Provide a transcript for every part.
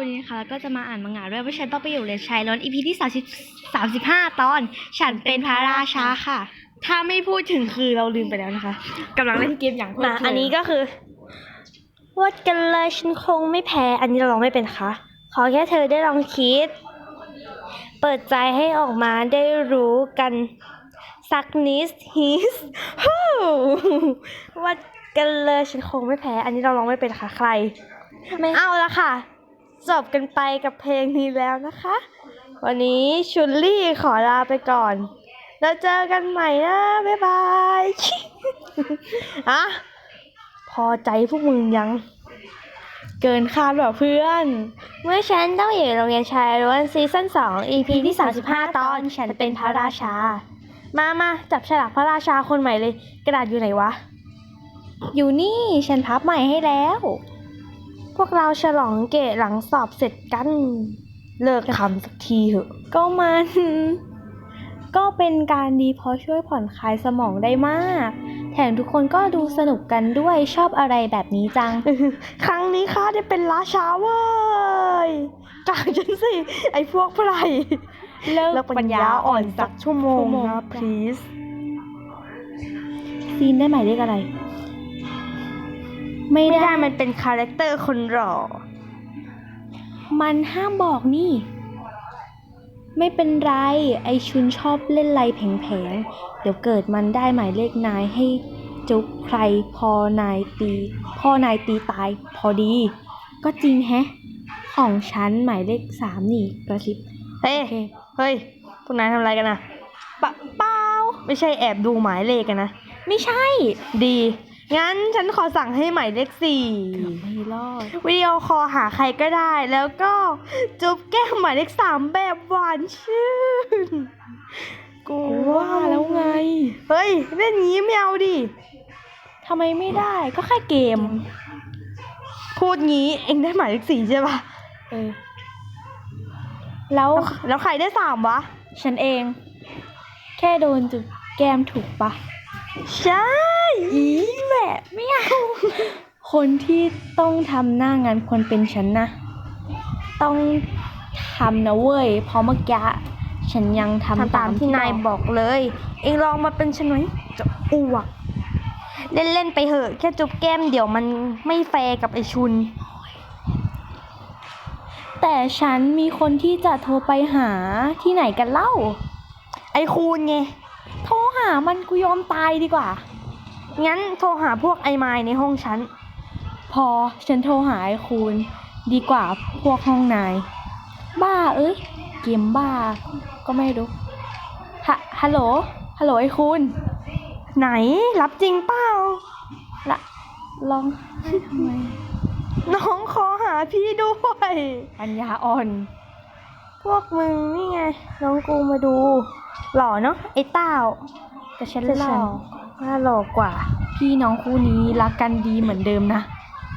วันนี้นะคะก็จะมาอ่านมังงะด้วยว่าฉันต้องไปอยู่เรียนชายล้น EP ที่30 35ตอน ฉันเป็นพระราชาค่ะ ถ้าไม่พูดถึงคือเราลืมไปแล้วนะคะกำลังเล่นเกมอย่างเพลิดมาเพลิอันนี้ก็คือวัดกันเลยฉันคงไม่แพ้ อันนี้เราลองไม่เป็นค่ะขอแค่เธอได้ลองคิด เปิดใจให้ออกมาได้รู้กันสักนิดฮิสฮู้วัดกันเลยฉันคงไม่แพ้ อันนี้เราลองไม่เป็นค่ะใคร ไม่เอาละค่ะ จบกันไปกับเพลงนี้แล้วนะคะ วันนี้ชุนลี่ขอลาไปก่อน แล้วเจอกันใหม่นะ บ๊ายบายอะพอใจพวกมึงยัง เกินคาดแบบเพื่อน เมื่อฉันต้องอยู่โรงเรียนชายล้วนซีซั่น2 EP ที่ 35 ตอน ฉันเป็นพระราชา มามาจับฉลากพระราชาคนใหม่เลย กระดาษอยู่ไหนวะ อยู่นี่ฉันพับใหม่ให้แล้ว พวกเราฉลองเกตหลังสอบเสร็จกัน เลิกคำสักทีเถอะ ก็มัน ก็เป็นการดีเพราะช่วยผ่อนคลายสมองได้มาก แถมทุกคนก็ดูสนุกกันด้วยชอบอะไรแบบนี้จัง ครั้งนี้ข้าได้เป็นราชาเว้ยกลางฉันสิ ไอ้พวกไพรเลิกเลิกปัญญาอ่อนสักชั่วโมงชั่วโมงนะ please ซีนได้หมายเลขอะไร ไม่ไม่ได้ได้มันเป็นคาแรคเตอร์คนหล่อ มันห้ามบอกนี่ ไม่เป็นไร ไอชุนชอบเล่นไรแผงๆ เดี๋ยวเกิดมันได้หมายเลขนายให้จุกใครพอนายตี พ่อนายตีตายพอดี ก็จริงแฮะ ของฉันหมายเลขสามนี่กระซิบเฮ้ย โอเค เฮ้ย พวกนายทำอะไรกันนะปะเปล่าไม่ใช่แอบดูหมายเลขกันนะ ไม่ใช่ ดี งั้นฉันขอสั่งให้หมายเลขสี่เกือบไม่รอดวิดีโอคอลหาใครก็ได้ แล้วก็จุ๊บแก้มหมายเลขสามแบบหวานชื่นกูว่าแล้วไง เฮ้ยเล่นงี้ไม่เอาดิทำไมไม่ได้ก็แค่เกม พูดงี้เองได้หมายเลขสี่ใช่ปะเออ แล้วแล้วแล้วใครได้สามวะ ฉันเอง แค่โดนจุดแก้มถูกปะใช่ อีแบบไม่เอาคนที่ต้องทำหน้างานควรเป็นฉันนะ ต้องทำนะเว้ยเพราะเมื่อกี้ฉันยังทำทำตามที่นายบอกเลย เองลองมาเป็นฉันไหมจะอ้วก เล่นๆไปเหอะแค่จุ๊บแก้มเดี๋ยวมันไม่แฟร์กับไอชุน แต่ฉันมีคนที่จะโทรไปหาที่ไหนกันเล่า ไอคูณไง โทรหามันกูยอมตายดีกว่า งั้นโทรหาพวกไอไมล์ในห้องฉัน พอฉันโทรหาไอ้คูณดีกว่าพวกห้องนาย บ้าเอ้ยเกมบ้า ก็ไม่รู้ฮะฮัลโหลฮัลโหลไอ้คูณไหนรับจริงเปล่าละลองทำไมน้องขอหาพี่ด้วยปัญญาอ่อน พวกมึงนี่ไง น้องกูมาดู หล่อเนาะไอ้เต้าแต่ฉันแต่หล่ฉัอน ว่าหล่อกว่า พี่น้องคู่นี้รักกันดีเหมือนเดิมนะ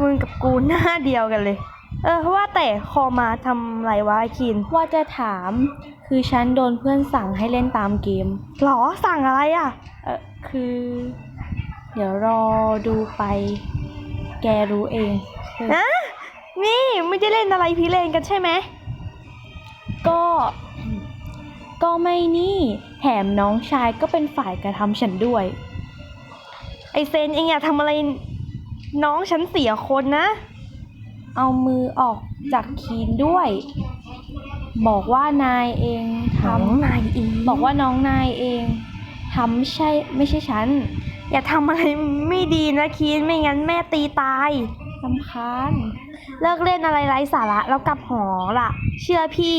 มึงกับกูหน้าเดียวกันเลย เออเพราะว่าแต่คอมาทำไรวะไอคิน ว่าจะถาม คือฉันโดนเพื่อนสั่งให้เล่นตามเกม หรอสั่งอะไรอะ เออคือ เดี๋ยวรอดูไป แกรู้เองเออนะนี่ไม่ได้เล่นอะไรพิเรนกันใช่ไหม ก็ ก็ไม่นี่ แถมน้องชายก็เป็นฝ่ายกระทำฉันด้วย ไอเซนเองอย่าทำอะไรน้องฉันเสียคนนะ เอามือออกจากคีนด้วย บอกว่านายเองทน้องนายเองำบอกว่าน้องนายเองทำไม่ใช่ไม่ใช่ฉันอย่าทำอะไรไม่ดีนะคีนไม่งั้นแม่ตีตาย ลำคาญ เลิกเล่นอะไรไร้สาระแล้วกลับหอล่ะ เชื่อพี่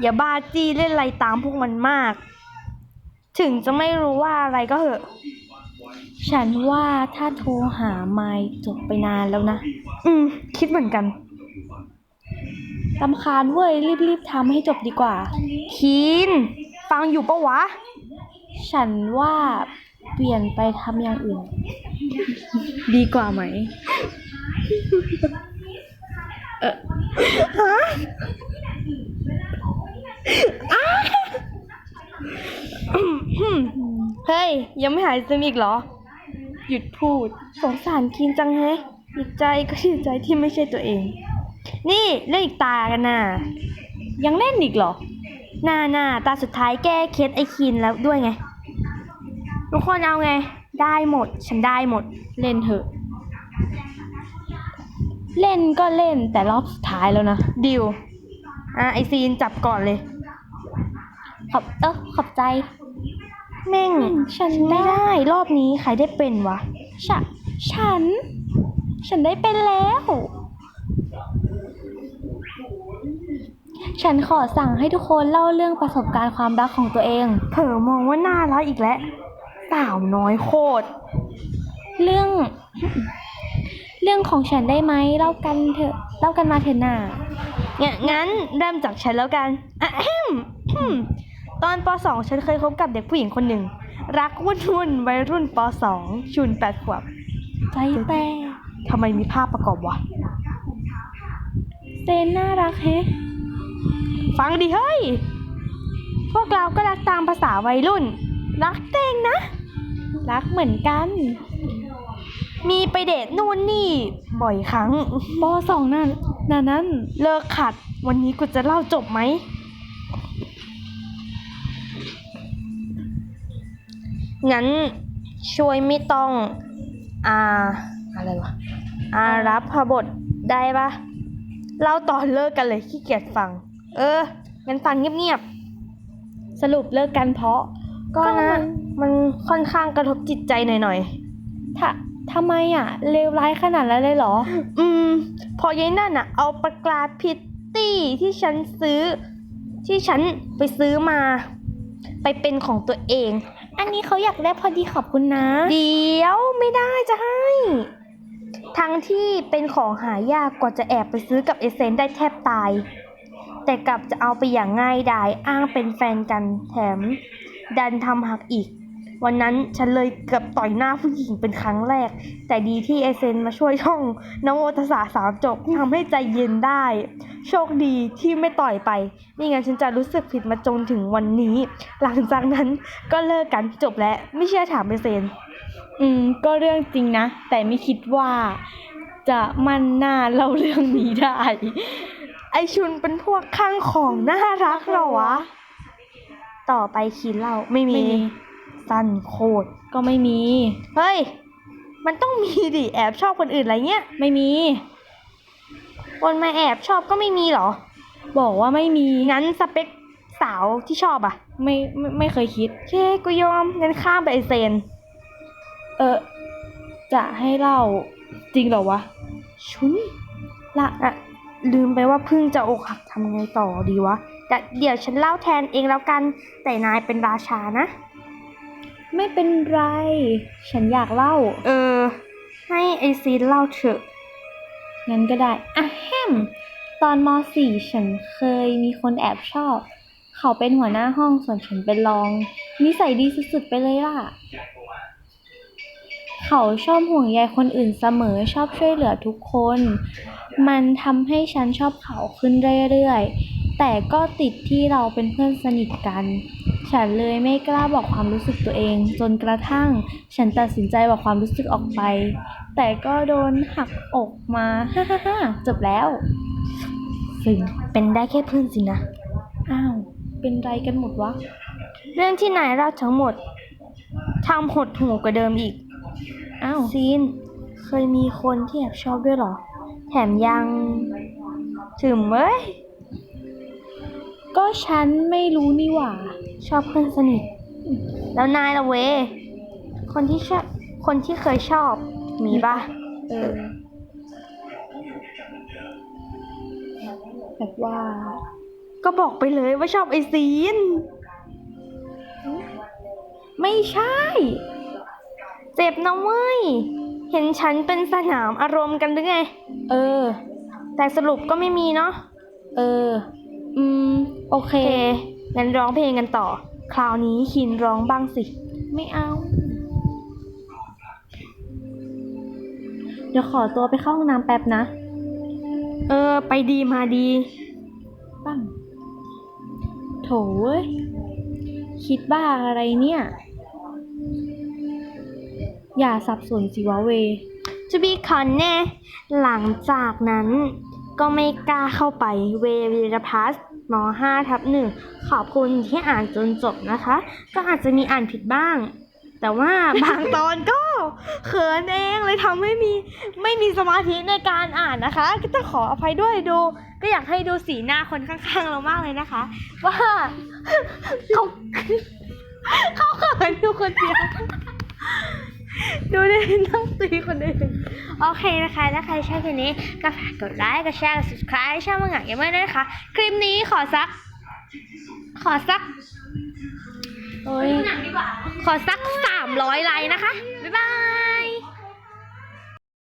อย่าบ้าจี้เล่นอะไรตามพวกมันมาก ถึงจะไม่รู้ว่าอะไรก็เหอะ ฉันว่าถ้าโทรหาไมค์จบไปนานแล้วนะ อืม คิดเหมือนกันลำคาญเว้ย รีบๆทำให้จบดีกว่า คีน ฟังอยู่ปะวะ ฉันว่าเปลี่ยนไปทำอย่างอื่น ดีกว่าไหมเฮ้ เฮ้ย ยังไม่หายซึมอีกเหรอ หยุดพูด สงสารคีนจังแฮะดีใจก็ดีใจที่ไม่ใช่ตัวเอง นี่เล่นอีกตากันน่ะ ยังเล่นอีกเหรอหน้าน้าตาสุดท้ายแก้เคสไอคินแล้วด้วยไง ทุกคนเอาไง ได้หมด ฉันได้หมด เล่นเถอะ เล่นก็เล่นแต่รอบสุดท้ายแล้วนะ ดิว อะไอซีนจับก่อนเลย ขอบเออขอบใจ แม่ง ฉันไม่ได้ได้ รอบนี้ใครได้เป็นวะ ฉะฉัน ฉันได้เป็นแล้ว ฉันขอสั่งให้ทุกคนเล่าเรื่องประสบการณ์ความรักของตัวเอง เผลอมองว่าน่ารักอีกแล้วสาวน้อยโคตร เรื่อง เรื่องของฉันได้ไหมเล่ากันเถอะ เล่ากันมาเถอะน่าเนี่ยงั้นเริ่มจากฉันแล้วกันอะแฮมฮึ่ม ตอนป .2 ฉันเคยคบกับเด็กผู้หญิงคนหนึ่ง รักวุ่นวุ่นๆวัยรุ่นป .2 ชุนแปดขวบ ใจแต่ทำไมมีภาพประกอบวะ เซนน่ารักแฮะฟังดิเฮ้ย พวกเราก็รักตามภาษาวัยรุ่น รักเต้งนะ รักเหมือนกัน มีไปเดทนู่นนี่ บ่อยครั้งปสองนั่นน่ะนั้น เลิกขัด วันนี้กูจะเล่าจบไหม งั้นช่วยไม่ต้องอ่าอะไรวะอารับพบทได้ปะเล่าตอนเลิกกันเลยขี้เกียจฟัง เอองั้นฟังเงียบสรุปเลิกกันเพราะๆก็นะมันค่อนข้างกระทบจิตใจหน่อยถ้าทำไมอะเลวร้ายขนาดนั้นเลยเหรอๆอืม พอยายนั่นอะเอาปากกาพิตตี้ที่ฉันซื้อ ที่ฉันไปซื้อมา ไปเป็นของตัวเอง อันนี้เขาอยากได้พอดีขอบคุณนะ เดี๋ยวไม่ได้จะให้ ทั้งที่เป็นของหายากกว่าจะแอบไปซื้อกับเอเซนได้แทบตาย แต่กลับจะเอาไปอย่างง่ายดายอ้างเป็นแฟนกันแถม ดันทำหักอีก วันนั้นฉันเลยเกือบต่อยหน้าผู้หญิงเป็นครั้งแรก แต่ดีที่เอเซนมาช่วยช่องนโมตสสาสามจบทำให้ใจเย็นได้ โชคดีที่ไม่ต่อยไปไม่งั้นฉันจะรู้สึกผิดมาจนถึงวันนี้ หลังจากนั้นก็เลิกกันจบแล้วไม่เชื่อถามเอเซน อืม ก็เรื่องจริงนะ แต่ไม่คิดว่า จะมั่นหน้าเล่าเรื่องนี้ได้ ไอชุนเป็นพวกข้างของน่ารักเหรอวะ ต่อไปคิดเล่าไม่มีไม่มี สั้นโคตร ก็ไม่มี เฮ้ย มันต้องมีดิ แอบชอบคนอื่นอะไรเงี้ย ไม่มี คนมาแอบชอบก็ไม่มีเหรอ บอกว่าไม่มี งั้นสเปคสาวที่ชอบอะไม่ไม่ไม่เคยคิดโอเคกูยอมงั้นข้ามไปไอเซน เออ จะให้เล่าจริงเหรอวะ ชุนละอะลืมไปว่าเพิ่งจะอกหักทำไงต่อดีวะแต่เดี๋ยวฉันเล่าแทนเองแล้วกัน แต่นายเป็นราชานะ ไม่เป็นไร ฉันอยากเล่า เออ ให้ไอซีนเล่าเถอะ งั้นก็ได้อะแฮมตอนม .4 ฉันเคยมีคนแอบชอบ เขาเป็นหัวหน้าห้องส่วนฉันเป็นรอง นิสัยดีสุดๆไปเลยล่ะ เขาชอบห่วงใยคนอื่นเสมอชอบช่วยเหลือทุกคน มันทำให้ฉันชอบเขาขึ้นเรื่อยๆ แต่ก็ติดที่เราเป็นเพื่อนสนิทกันฉันเลยไม่กล้าบอกความรู้สึกตัวเอง จนกระทั่ง ฉันตัดสินใจบอกความรู้สึกออกไป แต่ก็โดนหักอกมาฮ่าฮ่าฮ่าจบแล้วซึ่งเป็นได้แค่เพื่อนสินะ อ้าว เป็นไรกันหมดวะ เรื่องที่นายเล่าทั้งหมดทำหดหูกว่าเดิมอีก อ้าว ซีน เคยมีคนที่แอบชอบด้วยเหรอ แถมยังถึมเว้ย ก็ฉันไม่รู้นี่หว่า ชอบเพื่อนสนิท แล้วนายละเว คนที่ชอบ คนที่เคยชอบ มีปะเออแบบว่า ก็บอกไปเลยว่าชอบไอซีน ไม่ใช่ เจ็บนะเว้ย เห็นฉันเป็นสนามอารมณ์กันหรือไง เออ แต่สรุปก็ไม่มีเนาะ เออ อืม โอเคโอเค งั้นร้องเพลงกันต่อ คราวนี้คินร้องบ้างสิ ไม่เอา เดี๋ยวขอตัวไปเข้าห้องน้ำแป๊บนะ เออ ไปดีมาดีปั้งโถเว้ย คิดบ้าอะไรเนี่ย อย่าสับสนสิวะเวจะบีคอนแน่ หลังจากนั้นก็ไม่กล้าเข้าไปเววีรพัส ม5ทับหนึ่งขอบคุณที่อ่านจนจบนะคะ ก็อาจจะมีอ่านผิดบ้าง แต่ว่าบางตอนก็เขินเองเลยทำให้มีไม่มีสมาธิในการอ่านนะคะ ก็ต้องขออภัยด้วยดู ก็อยากให้ดูสีหน้าคนข้างๆเรามากเลยนะคะ ว่าเขาเขาเขินอยู่คนเดียว ดูดินั่งตีคนอื่นโอเคนะคะ ถ้าใครชอบคลิปนี้ก็ฝากกดไลค์ กดแชร์ กด subscribe ช่องมังงะเกมเมอร์ด้วยนะคะ คลิปนี้ขอสัก ขอสักโอ้ยขอสักสามร้อยไลค์นะคะ บ๊ายบาย